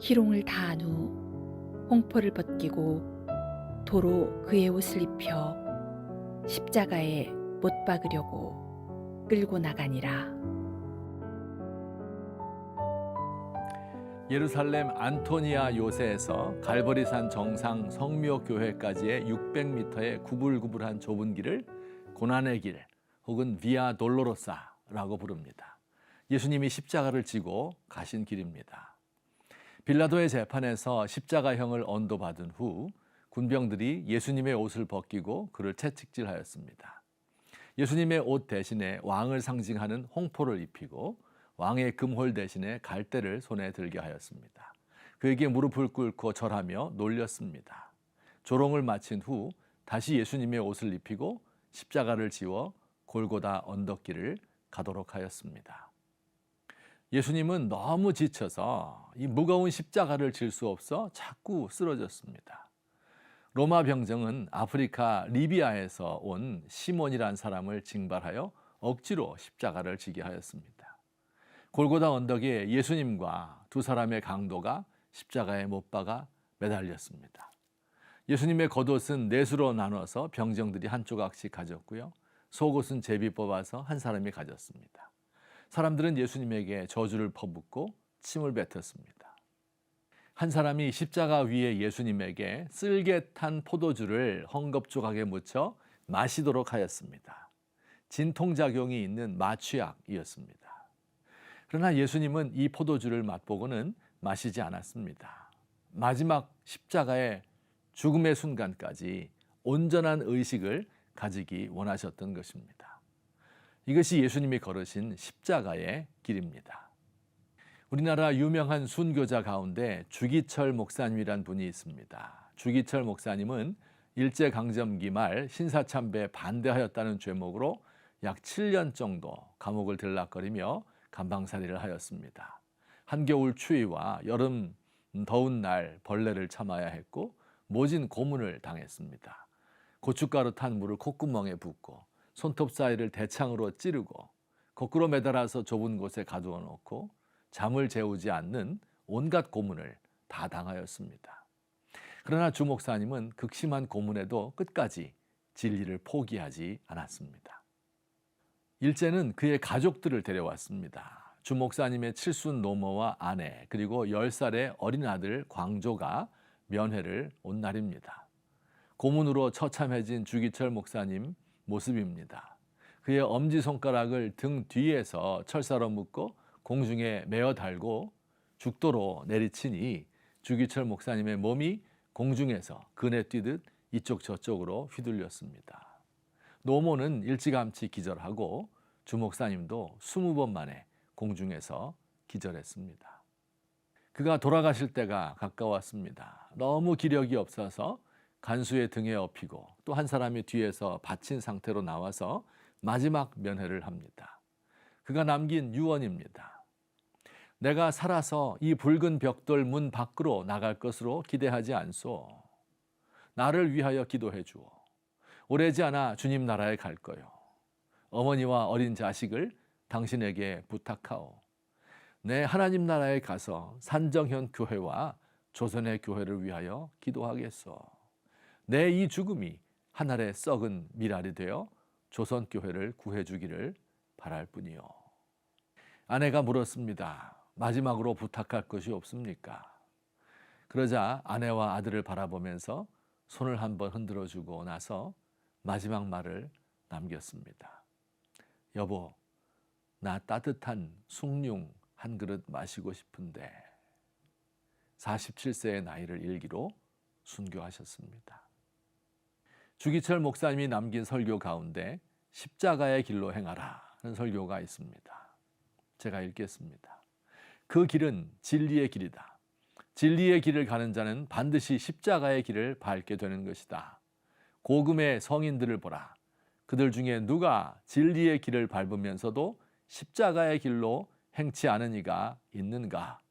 희롱을 다한 후 홍포를 벗기고 도로 그의 옷을 입혀 십자가에 못 박으려고 끌고 나가니라. 예루살렘 안토니아 요새에서 갈보리산 정상 성묘 교회까지의 600m의 구불구불한 좁은 길을 고난의 길 혹은 비아 돌로로사라고 부릅니다. 예수님이 십자가를 지고 가신 길입니다. 빌라도의 재판에서 십자가형을 언도받은 후 군병들이 예수님의 옷을 벗기고 그를 채찍질하였습니다. 예수님의 옷 대신에 왕을 상징하는 홍포를 입히고 왕의 금홀 대신에 갈대를 손에 들게 하였습니다. 그에게 무릎을 꿇고 절하며 놀렸습니다. 조롱을 마친 후 다시 예수님의 옷을 입히고 십자가를 지워 골고다 언덕길을 가도록 하였습니다. 예수님은 너무 지쳐서 이 무거운 십자가를 질 수 없어 자꾸 쓰러졌습니다. 로마 병정은 아프리카 리비아에서 온 시몬이란 사람을 징발하여 억지로 십자가를 지게 하였습니다. 골고다 언덕에 예수님과 두 사람의 강도가 십자가에 못 박아 매달렸습니다. 예수님의 겉옷은 넷으로 나눠서 병정들이 한 조각씩 가졌고요. 속옷은 제비 뽑아서 한 사람이 가졌습니다. 사람들은 예수님에게 저주를 퍼붓고 침을 뱉었습니다. 한 사람이 십자가 위에 예수님에게 쓸개 탄 포도주를 헝겊조각에 묻혀 마시도록 하였습니다. 진통작용이 있는 마취약이었습니다. 그러나 예수님은 이 포도주를 맛보고는 마시지 않았습니다. 마지막 십자가의 죽음의 순간까지 온전한 의식을 가지기 원하셨던 것입니다. 이것이 예수님이 걸으신 십자가의 길입니다. 우리나라 유명한 순교자 가운데 주기철 목사님이란 분이 있습니다. 주기철 목사님은 일제강점기 말 신사참배에 반대하였다는 죄목으로 약 7년 정도 감옥을 들락거리며 감방살이를 하였습니다. 한겨울 추위와 여름 더운 날 벌레를 참아야 했고 모진 고문을 당했습니다. 고춧가루 탄 물을 콧구멍에 붓고 손톱 사이를 대창으로 찌르고 거꾸로 매달아서 좁은 곳에 가두어 놓고 잠을 재우지 않는 온갖 고문을 다 당하였습니다. 그러나 주 목사님은 극심한 고문에도 끝까지 진리를 포기하지 않았습니다. 일제는 그의 가족들을 데려왔습니다. 주 목사님의 칠순 노모와 아내 그리고 10살의 어린 아들 광조가 면회를 온 날입니다. 고문으로 처참해진 주기철 목사님 모습입니다. 그의 엄지손가락을 등 뒤에서 철사로 묶고 공중에 메어 달고 죽도로 내리치니 주기철 목사님의 몸이 공중에서 그네 뛰듯 이쪽 저쪽으로 휘둘렸습니다. 노모는 일찌감치 기절하고 주 목사님도 20번 만에 공중에서 기절했습니다. 그가 돌아가실 때가 가까웠습니다. 너무 기력이 없어서 간수의 등에 업히고 또 한 사람이 뒤에서 받친 상태로 나와서 마지막 면회를 합니다. 그가 남긴 유언입니다. 내가 살아서 이 붉은 벽돌 문 밖으로 나갈 것으로 기대하지 않소. 나를 위하여 기도해 주오. 오래지 않아 주님 나라에 갈 거요. 어머니와 어린 자식을 당신에게 부탁하오. 내 하나님 나라에 가서 산정현 교회와 조선의 교회를 위하여 기도하겠소. 내 이 죽음이 하늘의 썩은 미랄이 되어 조선 교회를 구해 주기를 바랄 뿐이요. 아내가 물었습니다. 마지막으로 부탁할 것이 없습니까? 그러자 아내와 아들을 바라보면서 손을 한번 흔들어 주고 나서 마지막 말을 남겼습니다. 여보, 나 따뜻한 숭늉 한 그릇 마시고 싶은데 47세의 나이를 일기로 순교하셨습니다. 주기철 목사님이 남긴 설교 가운데 십자가의 길로 행하라 는 설교가 있습니다. 제가 읽겠습니다. 그 길은 진리의 길이다. 진리의 길을 가는 자는 반드시 십자가의 길을 밟게 되는 것이다. 고금의 성인들을 보라. 그들 중에 누가 진리의 길을 밟으면서도 십자가의 길로 행치 않은 이가 있는가?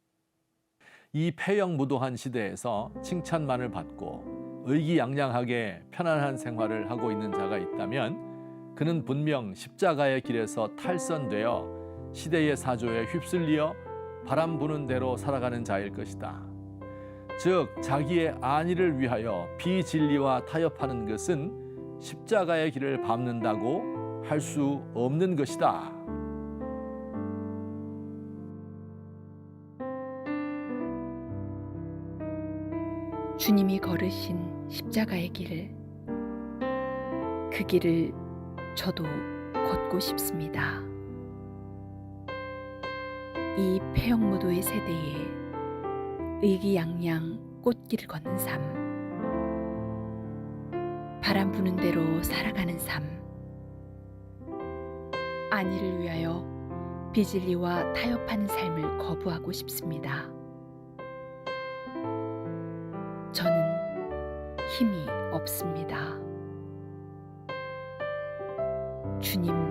이 폐영무도한 시대에서 칭찬만을 받고 의기양양하게 편안한 생활을 하고 있는 자가 있다면 그는 분명 십자가의 길에서 탈선되어 시대의 사조에 휩쓸려 바람 부는 대로 살아가는 자일 것이다. 즉 자기의 안위를 위하여 비진리와 타협하는 것은 십자가의 길을 밟는다고 할 수 없는 것이다. 주님이 걸으신 십자가의 길, 그 길을 저도 걷고 싶습니다. 이 폐역무도의 세대에 의기양양 꽃길을 걷는 삶, 바람 부는 대로 살아가는 삶, 안위를 위하여 비진리와 타협하는 삶을 거부하고 싶습니다. 힘이 없습니다. 주님.